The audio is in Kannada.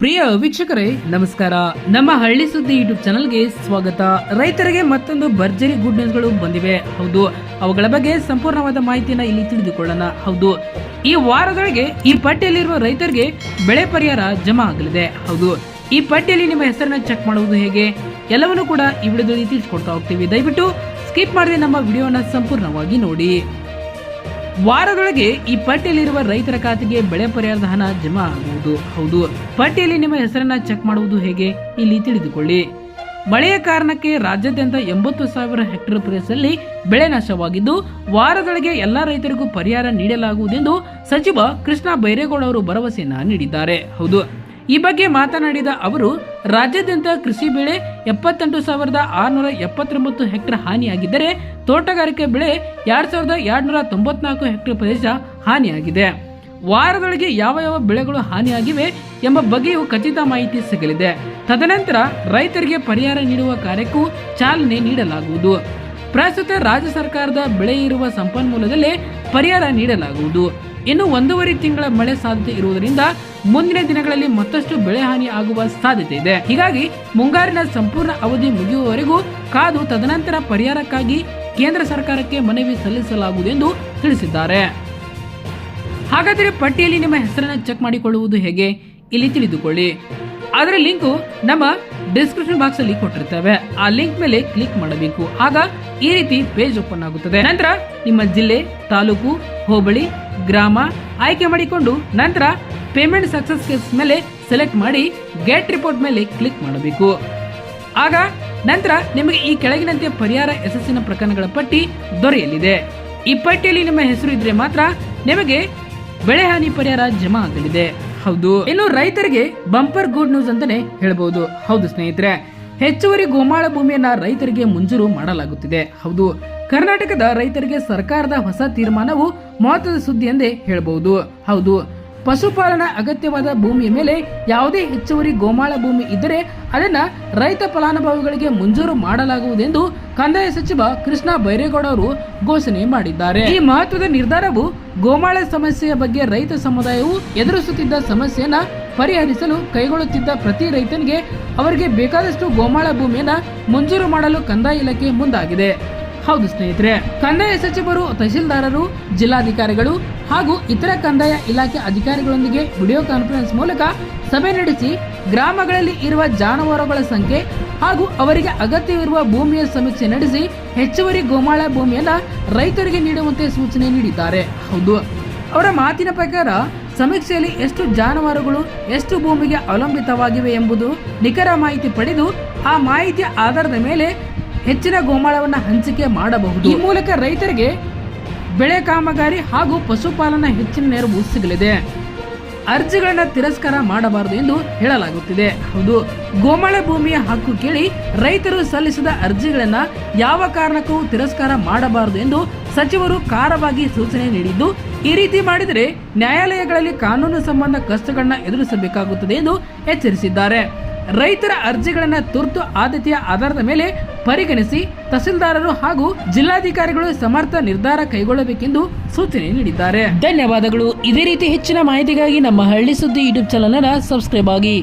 ಪ್ರಿಯ ವೀಕ್ಷಕರೇ, ನಮಸ್ಕಾರ. ನಮ್ಮ ಹಳ್ಳಿ ಸುದ್ದಿ ಯೂಟ್ಯೂಬ್ ಚಾನಲ್ಗೆ ಸ್ವಾಗತ. ರೈತರಿಗೆ ಮತ್ತೊಂದು ಭರ್ಜರಿ ಗುಡ್ ನ್ಯೂಸ್ಗಳು ಬಂದಿವೆ. ಹೌದು, ಅವುಗಳ ಬಗ್ಗೆ ಸಂಪೂರ್ಣವಾದ ಮಾಹಿತಿಯನ್ನ ಇಲ್ಲಿ ತಿಳಿದುಕೊಳ್ಳೋಣ. ಹೌದು, ಈ ವಾರದೊಳಗೆ ಈ ಪಟ್ಟಿಯಲ್ಲಿರುವ ರೈತರಿಗೆ ಬೆಳೆ ಪರಿಹಾರ ಜಮಾ ಆಗಲಿದೆ. ಹೌದು, ಈ ಪಟ್ಟಿಯಲ್ಲಿ ನಿಮ್ಮ ಹೆಸರನ್ನ ಚೆಕ್ ಮಾಡುವುದು ಹೇಗೆ? ಎಲ್ಲವನ್ನೂ ಕೂಡ ಈ ವಿಡಿಯೋದಲ್ಲಿ ತಿಳಿಸ್ಕೊಡ್ತಾ ಹೋಗ್ತೀವಿ. ದಯವಿಟ್ಟು ಸ್ಕಿಪ್ ಮಾಡದೆ ನಮ್ಮ ವಿಡಿಯೋನ ಸಂಪೂರ್ಣವಾಗಿ ನೋಡಿ. ವಾರದೊಳಗೆ ಈ ಪಟ್ಟಿಯಲ್ಲಿರುವ ರೈತರ ಖಾತೆಗೆ ಬೆಳೆ ಪರಿಹಾರದ ಹಣ ಜಮಾ ಆಗುವುದು. ಹೌದು. ಪಟ್ಟಿಯಲ್ಲಿ ನಿಮ್ಮ ಹೆಸರನ್ನ ಚೆಕ್ ಮಾಡುವುದು ಹೇಗೆ ಇಲ್ಲಿ ತಿಳಿದುಕೊಳ್ಳಿ. ಮಳೆಯ ಕಾರಣಕ್ಕೆ ರಾಜ್ಯಾದ್ಯಂತ ಎಂಬತ್ತು ಸಾವಿರ ಹೆಕ್ಟೇರ್ ಪ್ರದೇಶದಲ್ಲಿ ಬೆಳೆ ನಾಶವಾಗಿದ್ದು, ವಾರದೊಳಗೆ ಎಲ್ಲಾ ರೈತರಿಗೂ ಪರಿಹಾರ ನೀಡಲಾಗುವುದೆಂದು ಸಚಿವ ಕೃಷ್ಣ ಬೈರೇಗೌಡ ಅವರು ಭರವಸೆಯನ್ನ ನೀಡಿದ್ದಾರೆ. ಹೌದು. ಈ ಬಗ್ಗೆ ಮಾತನಾಡಿದ ಅವರು, ರಾಜ್ಯಾದ್ಯಂತ ಕೃಷಿ ಬೆಳೆ ಎಪ್ಪತ್ತೆಂಟು ಸಾವಿರದ ಆರುನೂರ ಎಪ್ಪತ್ತೊಂಬತ್ತು ಹೆಕ್ಟರ್ ಹಾನಿಯಾಗಿದ್ದರೆ ತೋಟಗಾರಿಕೆ ಬೆಳೆ ಎರಡು ಸಾವಿರದ ಎರಡುನೂರ ತೊಂಬತ್ನಾಲ್ಕು ಹೆಕ್ಟರ್ ಪ್ರದೇಶ ಹಾನಿಯಾಗಿದೆ. ವಾರದೊಳಗೆ ಯಾವ ಯಾವ ಬೆಳೆಗಳು ಹಾನಿಯಾಗಿವೆ ಎಂಬ ಬಗ್ಗೆಯೂ ಖಚಿತ ಮಾಹಿತಿ ಸಿಗಲಿದೆ. ತದನಂತರ ರೈತರಿಗೆ ಪರಿಹಾರ ನೀಡುವ ಕಾರ್ಯಕ್ಕೂ ಚಾಲನೆ ನೀಡಲಾಗುವುದು. ಪ್ರಸ್ತುತ ರಾಜ್ಯ ಸರ್ಕಾರದ ಬೆಳೆ ಇರುವ ಸಂಪನ್ಮೂಲದಲ್ಲಿ ಪರಿಹಾರ ನೀಡಲಾಗುವುದು. ಇನ್ನು ಒಂದೂವರೆ ತಿಂಗಳ ಮಳೆ ಸಾಧ್ಯತೆ ಇರುವುದರಿಂದ ಮುಂದಿನ ದಿನಗಳಲ್ಲಿ ಮತ್ತಷ್ಟು ಬೆಳೆ ಹಾನಿ ಆಗುವ ಸಾಧ್ಯತೆ ಇದೆ. ಹೀಗಾಗಿ ಮುಂಗಾರಿನ ಸಂಪೂರ್ಣ ಅವಧಿ ಮುಗಿಯುವವರೆಗೂ ಕಾದು ತದನಂತರ ಪರಿಹಾರಕ್ಕಾಗಿ ಕೇಂದ್ರ ಸರ್ಕಾರಕ್ಕೆ ಮನವಿ ಸಲ್ಲಿಸಲಾಗುವುದು ಎಂದು ತಿಳಿಸಿದ್ದಾರೆ. ಹಾಗಾದರೆ ಪಟ್ಟಿಯಲ್ಲಿ ನಿಮ್ಮ ಹೆಸರನ್ನು ಚೆಕ್ ಮಾಡಿಕೊಳ್ಳುವುದು ಹೇಗೆ? ಇಲ್ಲಿ ತಿಳಿದುಕೊಳ್ಳಿ. ಅದರ ಲಿಂಕು ನಮ್ಮ ಡಿಸ್ಕ್ರಿಪ್ಷನ್ ಬಾಕ್ಸ್ ಅಲ್ಲಿ ಕೊಟ್ಟಿರ್ತೇವೆ. ಆ ಲಿಂಕ್ ಮೇಲೆ ಕ್ಲಿಕ್ ಮಾಡಬೇಕು. ಆಗ ಈ ರೀತಿ ಪೇಜ್ ಓಪನ್ ಆಗುತ್ತದೆ. ನಂತರ ನಿಮ್ಮ ಜಿಲ್ಲೆ, ತಾಲೂಕು, ಹೋಬಳಿ, ಗ್ರಾಮ ಆಯ್ಕೆ ಮಾಡಿಕೊಂಡು ನಂತರ ಪೇಮೆಂಟ್ ಸಕ್ಸಸ್ ಕೇಸ್ ಮೇಲೆ ಸೆಲೆಕ್ಟ್ ಮಾಡಿ ಗೆಟ್ ರಿಪೋರ್ಟ್ ಮೇಲೆ ಕ್ಲಿಕ್ ಮಾಡಬೇಕು. ಆಗ ನಂತರ ನಿಮಗೆ ಈ ಕೆಳಗಿನಂತೆ ಪರಿಹಾರ ಯಶಸ್ಸಿನ ಪ್ರಕರಣಗಳ ಪಟ್ಟಿ ದೊರೆಯಲಿದೆ. ಈ ಪಟ್ಟಿಯಲ್ಲಿ ನಿಮ್ಮ ಹೆಸರು ಇದ್ರೆ ಮಾತ್ರ ನಿಮಗೆ ಬೆಳೆ ಹಾನಿ ಪರಿಹಾರ ಜಮಾ ಆಗಲಿದೆ. ಹೌದು. ಇನ್ನು ರೈತರಿಗೆ ಬಂಪರ್ ಗುಡ್ ನ್ಯೂಸ್ ಅಂತಾನೆ ಹೇಳಬಹುದು ಹೌದು ಸ್ನೇಹಿತರೆ, ಹೆಚ್ಚುವರಿ ಗೋಮಾಳ ಭೂಮಿಯನ್ನ ರೈತರಿಗೆ ಮಂಜೂರು ಮಾಡಲಾಗುತ್ತಿದೆ. ಹೌದು, ಕರ್ನಾಟಕದ ರೈತರಿಗೆ ಸರ್ಕಾರದ ಹೊಸ ತೀರ್ಮಾನವು ಮಹತ್ವದ ಸುದ್ದಿ ಎಂದೇ ಹೇಳಬಹುದು ಹೌದು, ಪಶುಪಾಲನಾ ಅಗತ್ಯವಾದ ಭೂಮಿಯ ಮೇಲೆ ಯಾವುದೇ ಹೆಚ್ಚುವರಿ ಗೋಮಾಳ ಭೂಮಿ ಇದ್ದರೆ ಅದನ್ನ ರೈತ ಫಲಾನುಭವಿಗಳಿಗೆ ಮಂಜೂರು ಮಾಡಲಾಗುವುದೆಂದು ಕಂದಾಯ ಸಚಿವ ಕೃಷ್ಣ ಬೈರೇಗೌಡ ಅವರು ಘೋಷಣೆ ಮಾಡಿದ್ದಾರೆ. ಈ ಮಹತ್ವದ ನಿರ್ಧಾರವು ಗೋಮಾಳ ಸಮಸ್ಯೆಯ ಬಗ್ಗೆ ರೈತ ಸಮುದಾಯವು ಎದುರಿಸುತ್ತಿದ್ದ ಸಮಸ್ಯೆಯನ್ನ ಪರಿಹರಿಸಲು ಕೈಗೊಳ್ಳುತ್ತಿದ್ದ ಪ್ರತಿ ರೈತನಿಗೆ ಅವರಿಗೆ ಬೇಕಾದಷ್ಟು ಗೋಮಾಳ ಭೂಮಿಯನ್ನ ಮಂಜೂರು ಮಾಡಲು ಕಂದಾಯ ಇಲಾಖೆ ಮುಂದಾಗಿದೆ. ಹೌದು ಸ್ನೇಹಿತರೆ, ಕಂದಾಯ ಸಚಿವರು ತಹಸೀಲ್ದಾರರು ಜಿಲ್ಲಾಧಿಕಾರಿಗಳು ಹಾಗೂ ಇತರ ಕಂದಾಯ ಇಲಾಖೆ ಅಧಿಕಾರಿಗಳೊಂದಿಗೆ ವಿಡಿಯೋ ಕಾನ್ಫರೆನ್ಸ್ ಮೂಲಕ ಸಭೆ ನಡೆಸಿ ಗ್ರಾಮಗಳಲ್ಲಿ ಇರುವ ಜಾನುವಾರುಗಳ ಸಂಖ್ಯೆ ಹಾಗೂ ಅವರಿಗೆ ಅಗತ್ಯವಿರುವ ಭೂಮಿಯ ಸಮೀಕ್ಷೆ ನಡೆಸಿ ಹೆಚ್ಚುವರಿ ಗೋಮಾಳ ಭೂಮಿಯನ್ನ ರೈತರಿಗೆ ನೀಡುವಂತೆ ಸೂಚನೆ ನೀಡಿದ್ದಾರೆ. ಹೌದು, ಅವರ ಮಾತಿನ ಪ್ರಕಾರ ಸಮೀಕ್ಷೆಯಲ್ಲಿ ಎಷ್ಟು ಜಾನುವಾರುಗಳು, ಎಷ್ಟು ಭೂಮಿಗೆ ಅವಲಂಬಿತವಾಗಿವೆ ಎಂಬುದು ನಿಖರ ಮಾಹಿತಿ ಪಡೆದು ಆ ಮಾಹಿತಿಯ ಆಧಾರದ ಮೇಲೆ ಹೆಚ್ಚಿನ ಗೋಮಾಳವನ್ನು ಹಂಚಿಕೆ ಮಾಡಬಹುದು. ಈ ಮೂಲಕ ರೈತರಿಗೆ ಬೆಳೆ ಕಾಮಗಾರಿ ಹಾಗೂ ಪಶುಪಾಲನಾ ಹೆಚ್ಚಿನ ನೆರವು ಸಿಗಲಿದೆ. ಅರ್ಜಿಗಳನ್ನ ತಿರಸ್ಕಾರ ಮಾಡಬಾರದು ಎಂದು ಹೇಳಲಾಗುತ್ತಿದೆ. ಹೌದು, ಗೋಮಾಳ ಭೂಮಿಯ ಹಕ್ಕು ಕೇಳಿ ರೈತರು ಸಲ್ಲಿಸಿದ ಅರ್ಜಿಗಳನ್ನ ಯಾವ ಕಾರಣಕ್ಕೂ ತಿರಸ್ಕಾರ ಮಾಡಬಾರದು ಎಂದು ಸಚಿವರು ಖಾರವಾಗಿ ಸೂಚನೆ ನೀಡಿದ್ದು, ಈ ರೀತಿ ಮಾಡಿದರೆ ನ್ಯಾಯಾಲಯಗಳಲ್ಲಿ ಕಾನೂನು ಸಂಬಂಧ ಕಷ್ಟಗಳನ್ನ ಎದುರಿಸಬೇಕಾಗುತ್ತದೆ ಎಂದು ಎಚ್ಚರಿಸಿದ್ದಾರೆ. ರೈತರ ಅರ್ಜಿಗಳನ್ನು ತುರ್ತು ಆದ್ಯತೆಯ ಆಧಾರದ ಮೇಲೆ ಪರಿಗಣಿಸಿ ತಹಸೀಲ್ದಾರರು ಹಾಗೂ ಜಿಲ್ಲಾಧಿಕಾರಿಗಳು ಸಮರ್ಥ ನಿರ್ಧಾರ ಕೈಗೊಳ್ಳಬೇಕೆಂದು ಸೂಚನೆ ನೀಡಿದ್ದಾರೆ. ಧನ್ಯವಾದಗಳು. ಇದೇ ರೀತಿ ಹೆಚ್ಚಿನ ಮಾಹಿತಿಗಾಗಿ ನಮ್ಮ ಹಳ್ಳಿ ಸುದ್ದಿ ಯೂಟ್ಯೂಬ್ ಚಾನಲ್ ಅನ್ನ ಸಬ್ಸ್ಕ್ರೈಬ್ ಆಗಿ.